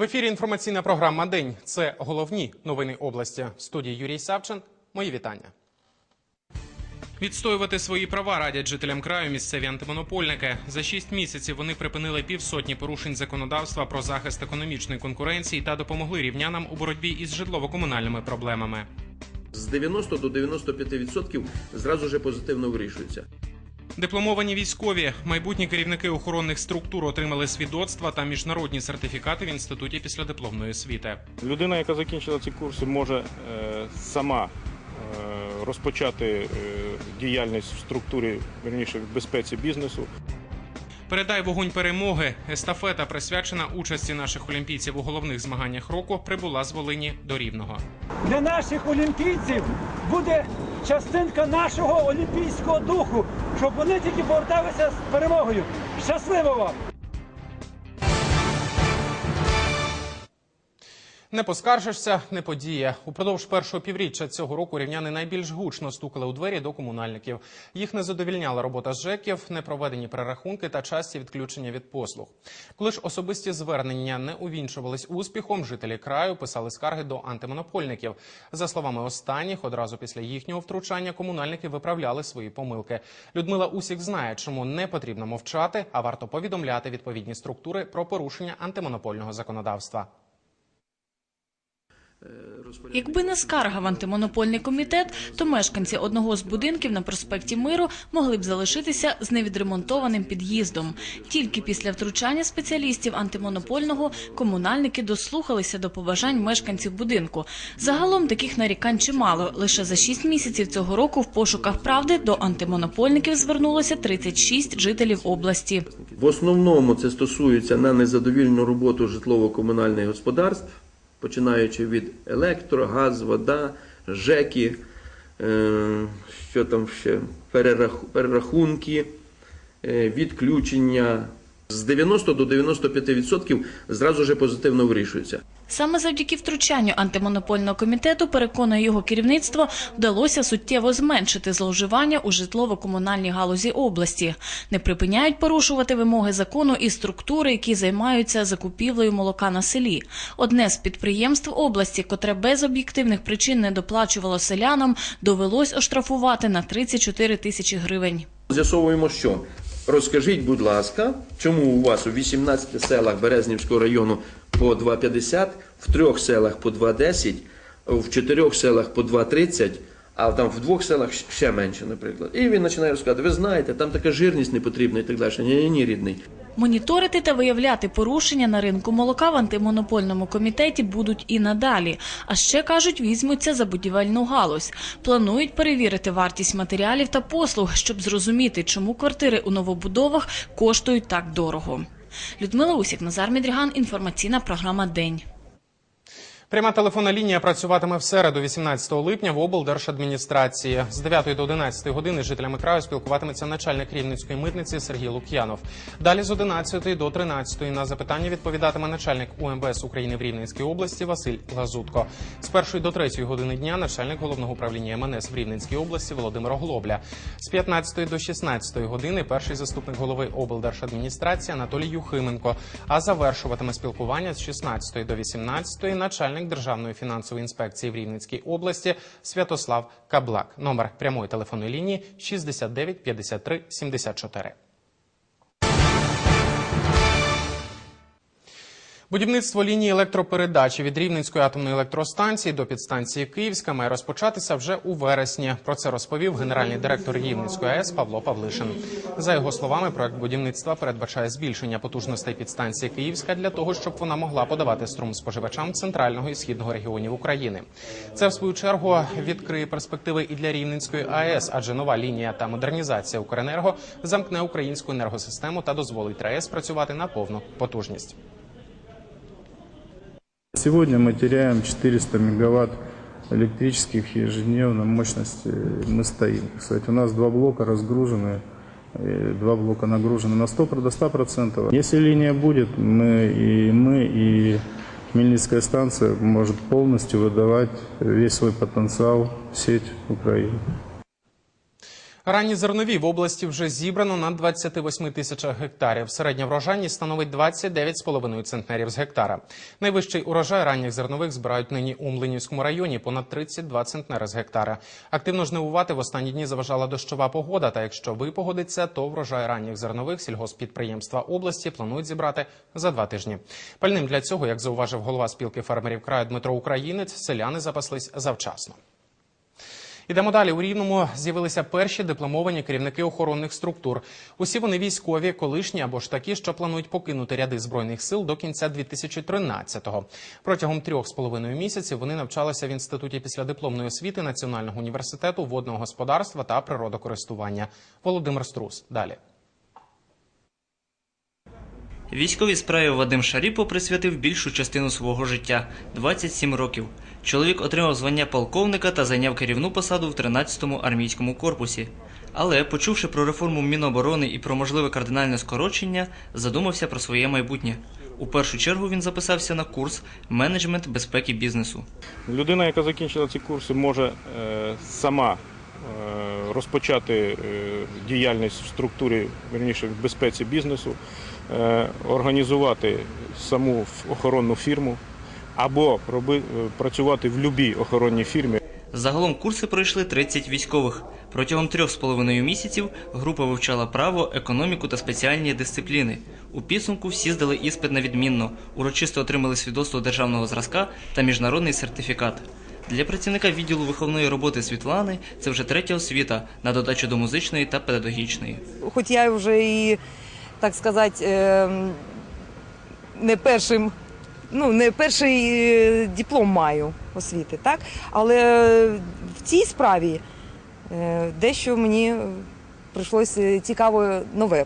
В ефірі інформаційна програма День. Це головні новини області. В студії Юрій Савчин. Мої вітання. Відстоювати свої права радять жителям краю місцеві антимонопольники. За шість місяців вони припинили півсотні порушень законодавства про захист економічної конкуренції та допомогли рівнянам у боротьбі із житлово-комунальними проблемами. з 90 до 95% зразу ж позитивно вирішується. Дипломовані військові, майбутні керівники охоронних структур отримали свідоцтва та міжнародні сертифікати в інституті післядипломної освіти. Людина, яка закінчила ці курси, може е, сама е, розпочати е, діяльність в структурі, верніше в безпеці бізнесу. Передай вогонь перемоги. Естафета, присвячена участі наших олімпійців у головних змаганнях року, прибула з Волині до Рівного. для наших олімпійців буде частинка нашого олімпійського духу, щоб вони тільки поверталися з перемогою. Щасливо вам! Не поскаржишся, не подіє. Упродовж першого півріччя цього року рівняни найбільш гучно стукали у двері до комунальників. Їх не задовільняла робота ЖЕКів, непроведені перерахунки та часті відключення від послуг. Коли ж особисті звернення не увінчувались успіхом, жителі краю писали скарги до антимонопольників. За словами останніх, одразу після їхнього втручання комунальники виправляли свої помилки. Людмила Усік знає, чому не потрібно мовчати, а варто повідомляти відповідні структури про порушення антимонопольного законодавства. Якби не скарга в антимонопольний комітет, то мешканці одного з будинків на проспекті Миру могли б залишитися з невідремонтованим під'їздом. Тільки після втручання спеціалістів антимонопольного комунальники дослухалися до побажань мешканців будинку. Загалом таких нарікань чимало. Лише за шість місяців цього року в пошуках правди до антимонопольників звернулося 36 жителів області. В основному це стосується на незадовільну роботу житлово-комунальних господарств, починаючи від електро, газ, вода, ЖЕКи, е, що там ще, перерах- перерахунки, е, відключення. З 90 до 95% зразу ж позитивно вирішується. Саме завдяки втручанню антимонопольного комітету, переконує його керівництво, вдалося суттєво зменшити зловживання у житлово-комунальній галузі області. Не припиняють порушувати вимоги закону і структури, які займаються закупівлею молока на селі. Одне з підприємств області, котре без об'єктивних причин не доплачувало селянам, довелось оштрафувати на 34 тисячі гривень. З'ясовуємо, що розкажіть, будь ласка, чому у вас у 18 селах Березнівського району по 2,50, в трьох селах по 2,10, в чотирьох селах по 2,30, а там в двох селах ще менше, наприклад. І він починає розказати, ви знаєте, там така жирність не потрібна і так далі. Ні, ні, ні, рідний. Моніторити та виявляти порушення на ринку молока в антимонопольному комітеті будуть і надалі. А ще кажуть, візьмуться за будівельну галузь. Планують перевірити вартість матеріалів та послуг, щоб зрозуміти, чому квартири у новобудовах коштують так дорого. Людмила Усік, Назар Мідріган. Інформаційна програма День. Пряма телефонна лінія працюватиме в середу, 18 липня, в облдержадміністрації. З 9 до 11 години з жителями краю спілкуватиметься начальник рівненської митниці Сергій Лук'янов. Далі з 11 до 13 на запитання відповідатиме начальник УМВС України в Рівненській області Василь Лазутко. З 1 до 3 години дня начальник головного управління МНС в Рівненській області Володимир Оглобля. З 15 до 16 години перший заступник голови облдержадміністрації Анатолій Юхименко. А завершуватиме спілкування з 16 до 18 начальник Державної фінансової інспекції в Рівненській області Святослав Каблак. Номер прямої телефонної лінії 69 53 74. Будівництво лінії електропередачі від Рівненської атомної електростанції до підстанції Київська має розпочатися вже у вересні. Про це розповів генеральний директор Рівненської АЕС Павло Павлишин. За його словами, проект будівництва передбачає збільшення потужностей підстанції Київська для того, щоб вона могла подавати струм споживачам центрального і східного регіонів України. Це в свою чергу відкриє перспективи і для Рівненської АЕС, адже нова лінія та модернізація Укренерго замкне українську енергосистему та дозволить РАЕС працювати на повну потужність. Сегодня мы теряем 400 мегаватт электрических ежедневно мощности. Мы стоим. Кстати, у нас два блока разгружены, э, два блока нагружены на 100, до 100%. Если линия будет, мы и мы, и Хмельницкая станция может полностью выдавать весь свой потенциал в сеть Украины. Ранні зернові в області вже зібрано на 28 тисячах гектарів. Середня врожайність становить 29,5 центнерів з гектара. Найвищий урожай ранніх зернових збирають нині у Млинівському районі понад 32 центнери з гектара. Активно жнивувати в останні дні заважала дощова погода. Та якщо випогодиться, то врожай ранніх зернових сільгоспідприємства області планують зібрати за два тижні. Пальним для цього, як зауважив голова спілки фермерів краю Дмитро Українець, селяни запаслись завчасно. Ідемо далі. У Рівному з'явилися перші дипломовані керівники охоронних структур. Усі вони військові, колишні або ж такі, що планують покинути ряди збройних сил до кінця 2013-го. Протягом трьох з половиною місяців вони навчалися в інституті післядипломної освіти Національного університету водного господарства та природокористування. Володимир Струс. Далі. Військовій справі Вадим Шаріпо присвятив більшу частину свого життя 27 років. Чоловік отримав звання полковника та зайняв керівну посаду в 13-му армійському корпусі. Але, почувши про реформу Міноборони і про можливе кардинальне скорочення, задумався про своє майбутнє. У першу чергу він записався на курс менеджмент безпеки бізнесу. Людина, яка закінчила ці курси, може е, сама е, розпочати е, діяльність в структурі, верніше в безпеці бізнесу, організувати саму охоронну фірму або роби, е, працювати в будь-якій охоронній фірмі. Загалом курси пройшли 30 військових. Протягом трьох з половиною місяців група вивчала право, економіку та спеціальні дисципліни. У підсумку всі здали іспит на відмінно, урочисто отримали свідоцтво державного зразка та міжнародний сертифікат. Для працівника відділу виховної роботи Світлани це вже третя освіта на додачу до музичної та педагогічної. Хоч я вже і, так сказати, ем, не першим, ну, не перший е, диплом маю освіти, так? Але в цій справі е, дещо мені прийшлося цікаво нове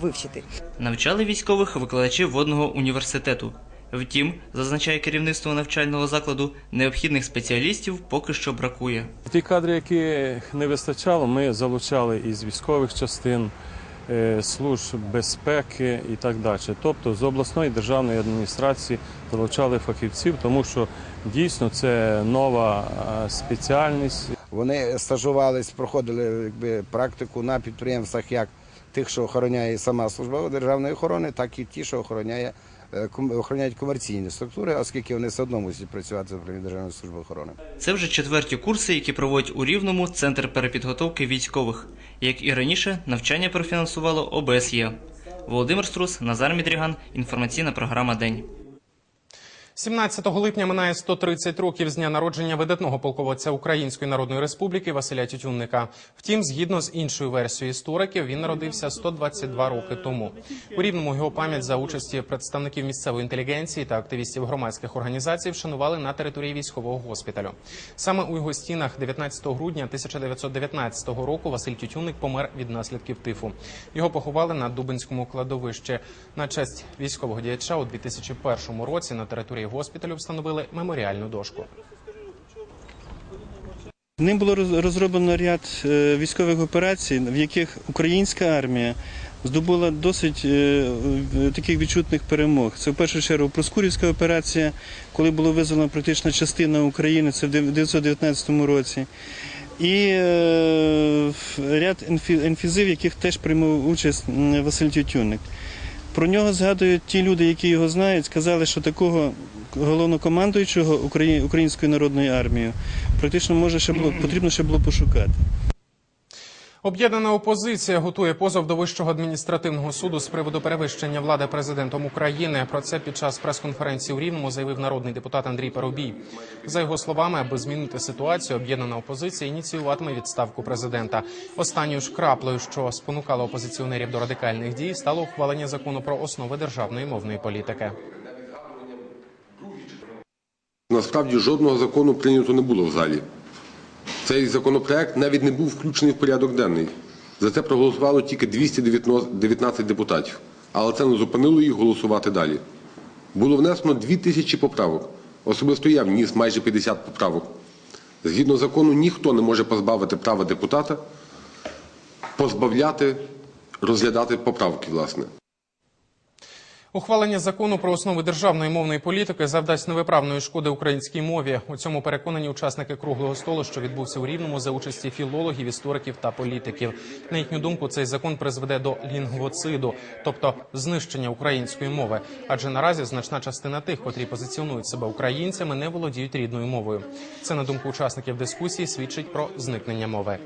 вивчити. Навчали військових викладачі водного університету. Втім, зазначає керівництво навчального закладу, необхідних спеціалістів поки що бракує. Ті кадри, які не вистачало, ми залучали із військових частин, е, служб безпеки і так далі. Тобто з обласної державної адміністрації залучали фахівців, тому що дійсно це нова е, спеціальність. Вони стажувались, проходили якби, практику на підприємствах як тих, що охороняє сама служба державної охорони, так і ті, що охороняє, е, охороняють комерційні структури, оскільки вони все одно мусять працювати в управлінні Державної служби охорони. Це вже четверті курси, які проводять у Рівному Центр перепідготовки військових. Як і раніше, навчання профінансувало ОБСЄ. Володимир Струс, Назар Мідріган, інформаційна програма День. 17 липня минає 130 років з дня народження видатного полководця Української Народної Республіки Василя Тютюнника. Втім, згідно з іншою версією істориків, він народився 122 роки тому. У рівному його пам'ять за участі представників місцевої інтелігенції та активістів громадських організацій вшанували на території військового госпіталю. Саме у його стінах 19 грудня 1919 року Василь Тютюнник помер від наслідків тифу. Його поховали на Дубинському кладовищі. На честь військового діяча у 2001 році на території госпіталю встановили меморіальну дошку. Ним було розроблено ряд е, військових операцій, в яких українська армія здобула досить е, таких відчутних перемог. Це в першу чергу Проскурівська операція, коли було визволено практично частина України, це в 1919 році. І е, ряд інфі- інфізив, яких теж приймав участь Василь Тютюнник. Про нього згадують ті люди, які його знають, сказали, що такого головнокомандуючого Української народної армії практично може ще було потрібно ще було пошукати. Об'єднана опозиція готує позов до Вищого адміністративного суду з приводу перевищення влади президентом України. Про це під час прес-конференції у Рівному заявив народний депутат Андрій Парубій. За його словами, аби змінити ситуацію, об'єднана опозиція ініціюватиме відставку президента. Останньою ж краплею, що спонукала опозиціонерів до радикальних дій, стало ухвалення закону про основи державної мовної політики. Насправді жодного закону прийнято не було в залі. Цей законопроект навіть не був включений в порядок денний. За це проголосувало тільки 219 депутатів. Але це не зупинило їх голосувати далі. Було внесено 2000 поправок. Особисто я вніс майже 50 поправок. Згідно закону, ніхто не може позбавити права депутата позбавляти, розглядати поправки, власне. Ухвалення закону про основи державної мовної політики завдасть невиправної шкоди українській мові. У цьому переконані учасники круглого столу, що відбувся у Рівному за участі філологів, істориків та політиків. На їхню думку, цей закон призведе до лінгвоциду, тобто знищення української мови. Адже наразі значна частина тих, котрі позиціонують себе українцями, не володіють рідною мовою. Це на думку учасників дискусії свідчить про зникнення мови.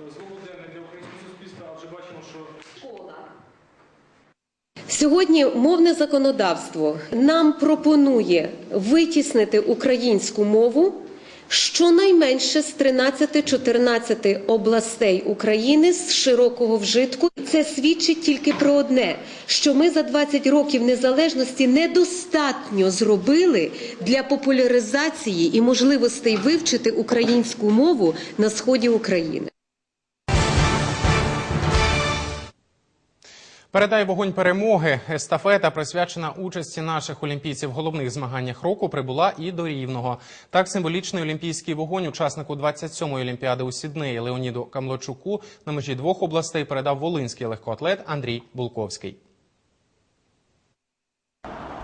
Сьогодні мовне законодавство нам пропонує витіснити українську мову щонайменше з 13-14 областей України з широкого вжитку. Це свідчить тільки про одне: що ми за 20 років незалежності недостатньо зробили для популяризації і можливостей вивчити українську мову на сході України. Передай вогонь перемоги. Естафета, присвячена участі наших олімпійців в головних змаганнях року, прибула і до рівного. Так, символічний олімпійський вогонь учаснику 27-ї олімпіади у Сіднеї Леоніду Камлочуку на межі двох областей передав волинський легкоатлет Андрій Булковський.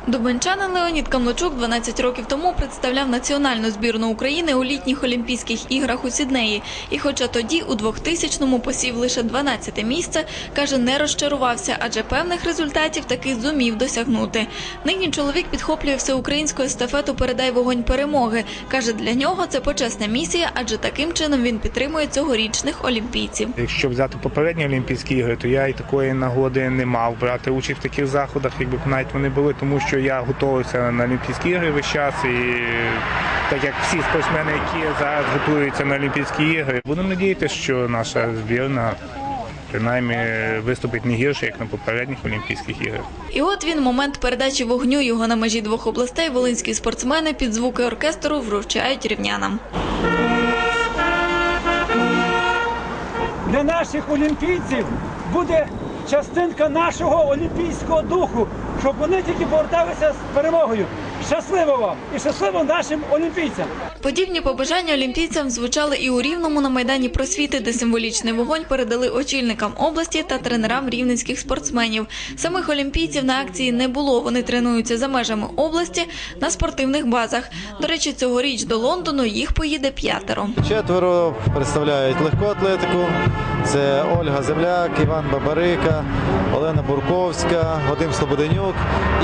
Дубенчанин Леонід Камлочук 12 років тому представляв національну збірну України у літніх Олімпійських іграх у Сіднеї. І хоча тоді у 2000-му посів лише 12 місце, каже, не розчарувався, адже певних результатів таки зумів досягнути. Нині чоловік підхоплює всеукраїнську естафету «Передай вогонь перемоги». Каже, для нього це почесна місія, адже таким чином він підтримує цьогорічних олімпійців. Якщо взяти попередні Олімпійські ігри, то я і такої нагоди не мав брати участь в таких заходах, якби навіть вони були, тому що я готувався на Олімпійські ігри весь час, і так як всі спортсмени, які зараз готуються на Олімпійські ігри, будемо надіятися, що наша збірна принаймні виступить не гірше, як на попередніх Олімпійських іграх. І от він момент передачі вогню його на межі двох областей. Волинські спортсмени під звуки оркестру вручають рівнянам. Для наших олімпійців буде частинка нашого олімпійського духу, щоб вони тільки поверталися з перемогою. Щасливо вам і щасливо нашим олімпійцям! Подібні побажання олімпійцям звучали і у Рівному на майдані просвіти, де символічний вогонь передали очільникам області та тренерам рівненських спортсменів. Самих олімпійців на акції не було. Вони тренуються за межами області на спортивних базах. До речі, цьогоріч до Лондону їх поїде п'ятеро. Четверо представляють легку атлетику. Це Ольга Земляк, Іван Бабарика, Олена Бурковська, Вадим Слободенюк.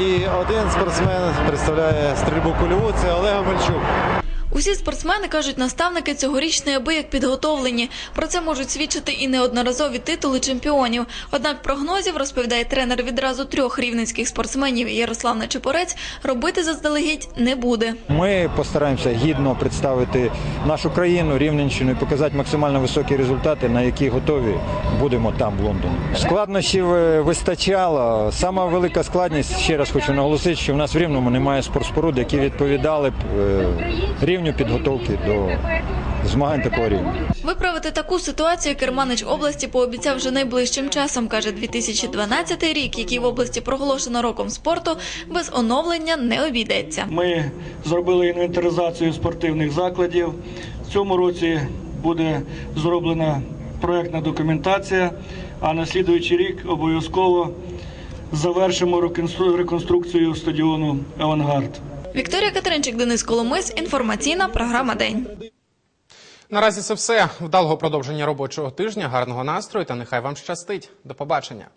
І один спортсмен представляє стрільбу кульову. Це Олег Мельчук. Усі спортсмени кажуть, наставники цьогоріч неабияк підготовлені. Про це можуть свідчити і неодноразові титули чемпіонів. Однак прогнозів, розповідає тренер відразу трьох рівненських спортсменів Ярослав Нечипорець, робити заздалегідь не буде. Ми постараємося гідно представити нашу країну, Рівненщину і показати максимально високі результати, на які готові будемо там, в Лондоні. Складнощів е, вистачало. Сама велика складність, ще раз хочу наголосити, що в нас в Рівному немає спортспоруд, які відповідали б е, рівню підготовки до змагань такого рівня. Виправити таку ситуацію керманич області пообіцяв вже найближчим часом. каже, 2012 рік, який в області проголошено роком спорту, без оновлення не обійдеться. Ми зробили інвентаризацію спортивних закладів. В цьому році буде зроблена проєктна документація, а на слідуючий рік обов'язково завершимо реконстру- реконструкцію стадіону Авангард. Вікторія Катеринчик, Денис Коломис. Інформаційна програма День. Наразі це все. Вдалого продовження робочого тижня, гарного настрою та нехай вам щастить. До побачення.